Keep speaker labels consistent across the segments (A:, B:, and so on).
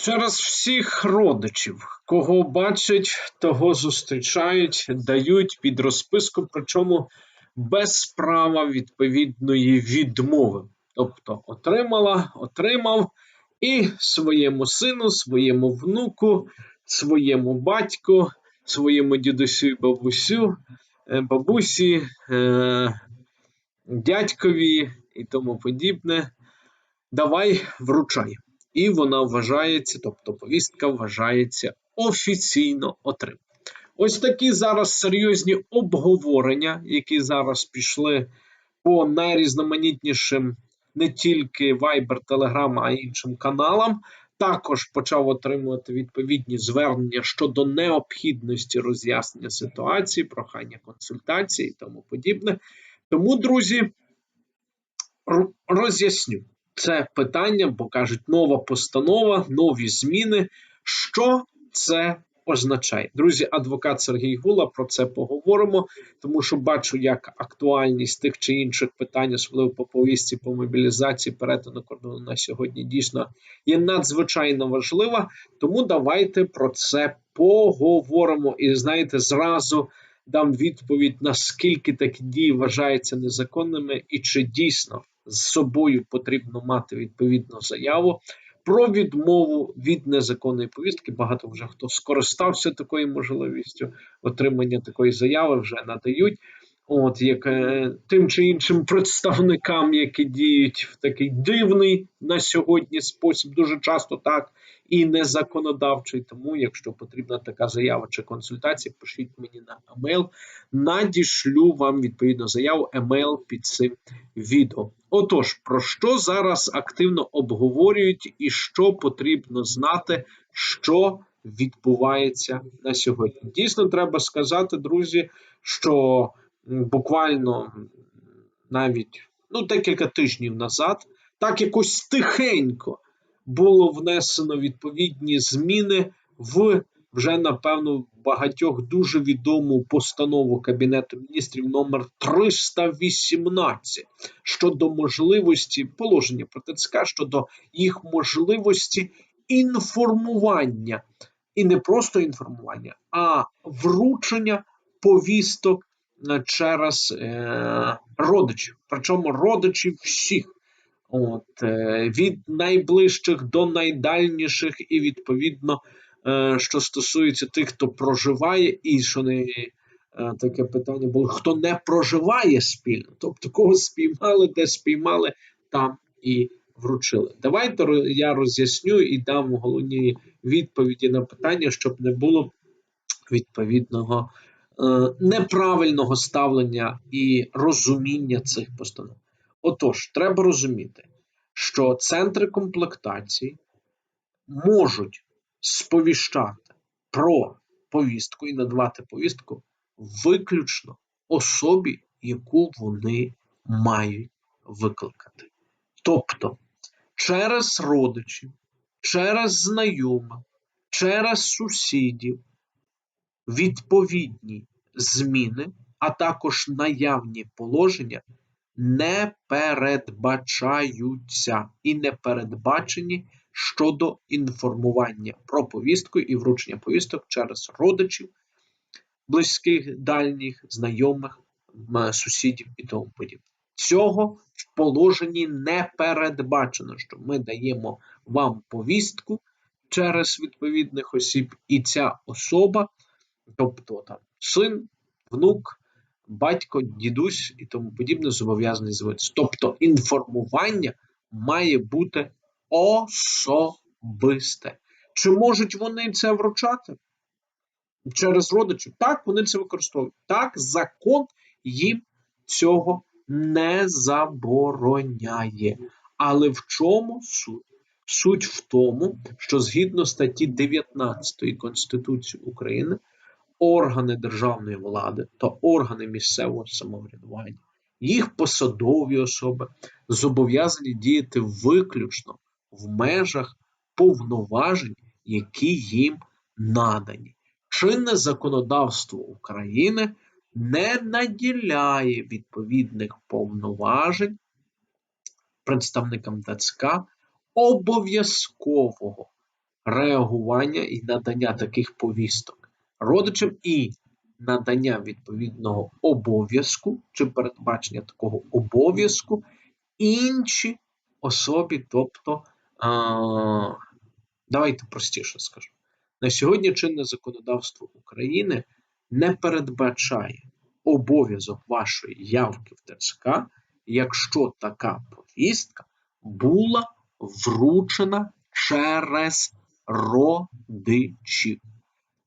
A: Через всіх родичів, кого бачать, того зустрічають, дають під розписку, причому без права відповідної відмови. Тобто отримала, отримав і своєму сину, своєму внуку, своєму батьку, своєму дідусю і бабусю, е, бабусі, е, дядькові і тому подібне. Давай вручай і вона вважається, тобто повістка вважається офіційно отримана. Ось такі зараз серйозні обговорення, які зараз пішли по найрізноманітнішим не тільки Viber, Telegram, а й іншим каналам. Також почав отримувати відповідні звернення щодо необхідності роз'яснення ситуації, прохання консультації і тому подібне. Тому, друзі, роз'ясню це питання, бо кажуть, нова постанова, нові зміни. Що це означає? Друзі, адвокат Сергій Гула про це поговоримо, тому що бачу, як актуальність тих чи інших питань, особливо по повістці, по мобілізації, перетину кордону на сьогодні дійсно є надзвичайно важлива. Тому давайте про це поговоримо. І знаєте, зразу. Дам відповідь, наскільки такі дії вважаються незаконними, і чи дійсно з собою потрібно мати відповідну заяву про відмову від незаконної повістки. Багато вже хто скористався такою можливістю отримання такої заяви, вже надають. От як е, тим чи іншим представникам, які діють в такий дивний на сьогодні спосіб, дуже часто так і незаконодавчий. Тому, якщо потрібна така заява чи консультація, пишіть мені на емейл. Надішлю вам відповідну заяву, емейл під цим відео. Отож, про що зараз активно обговорюють і що потрібно знати, що відбувається на сьогодні. Дійсно, треба сказати, друзі, що буквально навіть ну, декілька тижнів назад так якось тихенько було внесено відповідні зміни в вже напевно багатьох дуже відому постанову Кабінету міністрів номер 318 щодо можливості положення про ТЦК щодо їх можливості інформування, і не просто інформування, а вручення повісток е, через е, родичів, причому родичів всіх. От, е, Від найближчих до найдальніших, і відповідно що стосується тих, хто проживає, і що не е, таке питання було: хто не проживає спільно, тобто кого спіймали, де спіймали, там і вручили. Давайте я роз'ясню і дам головні відповіді на питання, щоб не було відповідного е, неправильного ставлення і розуміння цих постанов. Отож, треба розуміти, що центри комплектації можуть сповіщати про повістку і надавати повістку виключно особі, яку вони мають викликати. Тобто через родичів, через знайомих, через сусідів відповідні зміни, а також наявні положення не передбачаються і не передбачені щодо інформування про повістку і вручення повісток через родичів, близьких, дальніх, знайомих, сусідів і тому подібне. Цього в положенні не передбачено, що ми даємо вам повістку через відповідних осіб, і ця особа, тобто там син, внук, батько, дідусь і тому подібне, зобов'язаний з'явитися. Тобто інформування має бути особисте. Чи можуть вони це вручати через родичів? Так, вони це використовують. Так, закон їм цього не забороняє. Але в чому суть? Суть в тому, що згідно статті 19 Конституції України органи державної влади та органи місцевого самоврядування, їх посадові особи зобов'язані діяти виключно в межах повноважень, які їм надані. Чинне законодавство України не наділяє відповідних повноважень представникам ТЦК обов'язкового реагування і надання таких повісток родичам і надання відповідного обов'язку чи передбачення такого обов'язку іншій особі, тобто, давайте простіше скажу. На сьогодні чинне законодавство України не передбачає обов'язок вашої явки в ТЦК, якщо така повістка була вручена через родичів.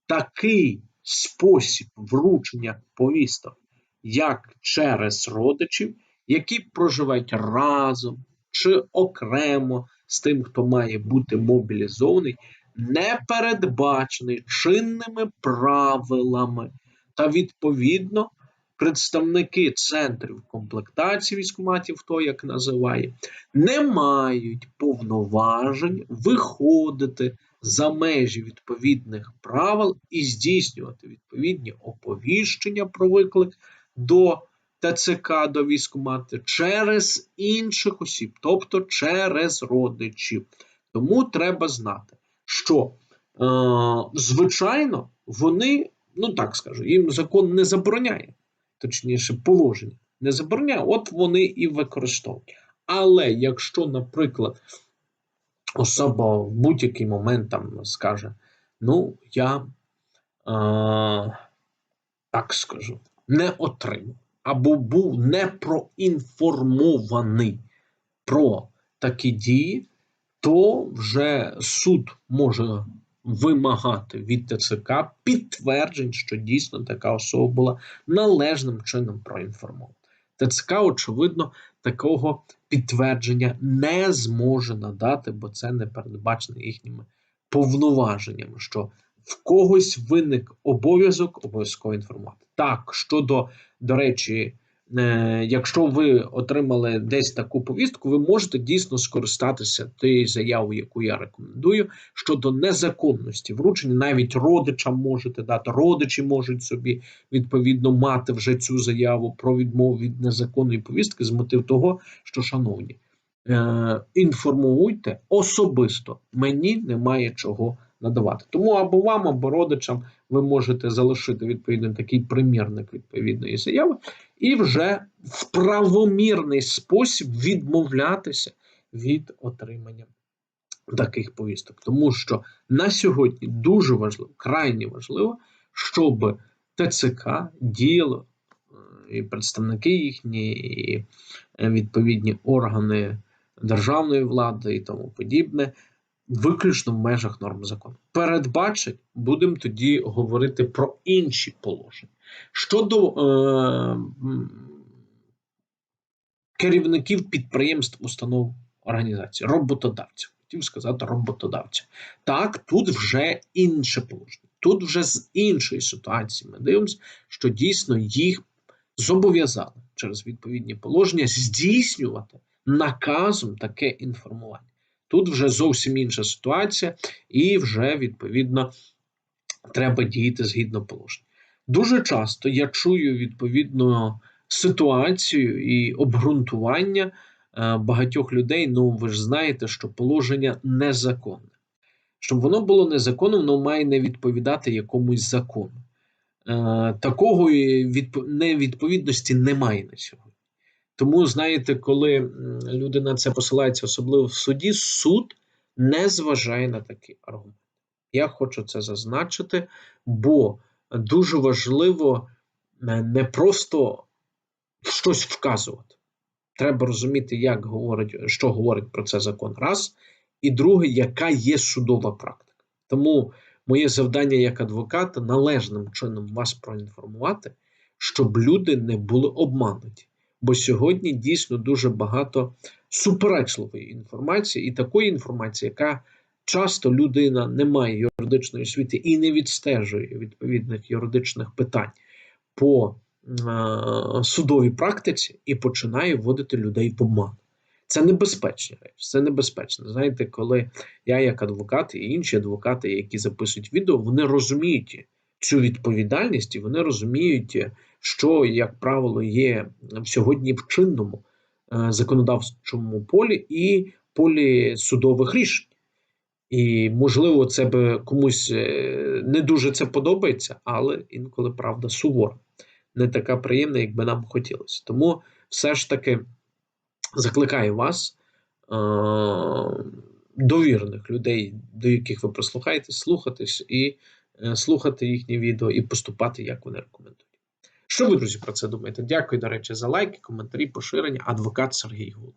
A: Такий спосіб вручення повісток, як через родичів, які проживають разом чи окремо з тим, хто має бути мобілізований, не передбачений чинними правилами. Та відповідно представники центрів комплектації військкоматів, хто як називає, не мають повноважень виходити за межі відповідних правил і здійснювати відповідні оповіщення про виклик до ТЦК до військкомати через інших осіб, тобто через родичів. Тому треба знати, що е, звичайно вони, ну так скажу, їм закон не забороняє, точніше, положення не забороняє, от вони і використовують. Але якщо, наприклад, особа в будь-який момент там скаже: ну, я е, так скажу, не отримав або був не проінформований про такі дії, то вже суд може вимагати від ТЦК підтверджень, що дійсно така особа була належним чином проінформована. ТЦК, очевидно, такого підтвердження не зможе надати, бо це не передбачено їхніми повноваженнями. що в когось виник обов'язок обов'язково інформувати. Так, щодо, до речі, е, якщо ви отримали десь таку повістку, ви можете дійсно скористатися тією заявою, яку я рекомендую, щодо незаконності вручення, навіть родичам можете дати, родичі можуть собі відповідно мати вже цю заяву про відмову від незаконної повістки з мотив того, що, шановні, е, інформуйте особисто, мені немає чого надавати. Тому або вам, або родичам ви можете залишити відповідно такий примірник відповідної заяви, і вже в правомірний спосіб відмовлятися від отримання таких повісток. Тому що на сьогодні дуже важливо, крайне важливо, щоб ТЦК діяло е, і представники їхні, і е, відповідні органи державної влади і тому подібне виключно в межах норм закону. Передбачить, будемо тоді говорити про інші положення. Щодо е, керівників підприємств, установ організацій, роботодавців, хотів сказати роботодавців. Так, тут вже інше положення. Тут вже з іншої ситуації ми дивимося, що дійсно їх зобов'язали через відповідні положення здійснювати наказом таке інформування. Тут вже зовсім інша ситуація, і вже відповідно треба діяти згідно положення. Дуже часто я чую відповідну ситуацію і обґрунтування е, багатьох людей. Ну, ви ж знаєте, що положення незаконне. Щоб воно було незаконне, воно має не відповідати якомусь закону. Е, такого невідповідності немає на сьогодні. Тому, знаєте, коли люди на це посилаються, особливо в суді, суд не зважає на такий аргумент. Я хочу це зазначити, бо дуже важливо е, не просто щось вказувати. Треба розуміти, як говорить, що говорить про це закон. Раз. І друге, яка є судова практика. Тому моє завдання як адвоката належним чином вас проінформувати, щоб люди не були обмануті. Бо сьогодні дійсно дуже багато суперечливої інформації, і такої інформації, яка часто людина не має юридичної освіти і не відстежує відповідних юридичних питань по е судовій практиці і починає вводити людей в обман. Це небезпечна речі, це небезпечно. Знаєте, коли я, як адвокат, і інші адвокати, які записують відео, вони розуміють цю відповідальність і вони розуміють що, як правило, є сьогодні в чинному е, законодавчому полі і полі судових рішень. І, можливо, це би комусь е, не дуже це подобається, але інколи правда сувора. Не така приємна, як би нам хотілося. Тому все ж таки закликаю вас, е, довірених людей, до яких ви прислухаєтесь, слухатись і слухати їхні відео і поступати, як вони рекомендують. Що ви, друзі, про це думаєте? Дякую, до речі, за лайки, коментарі, поширення. Адвокат Сергій Гула.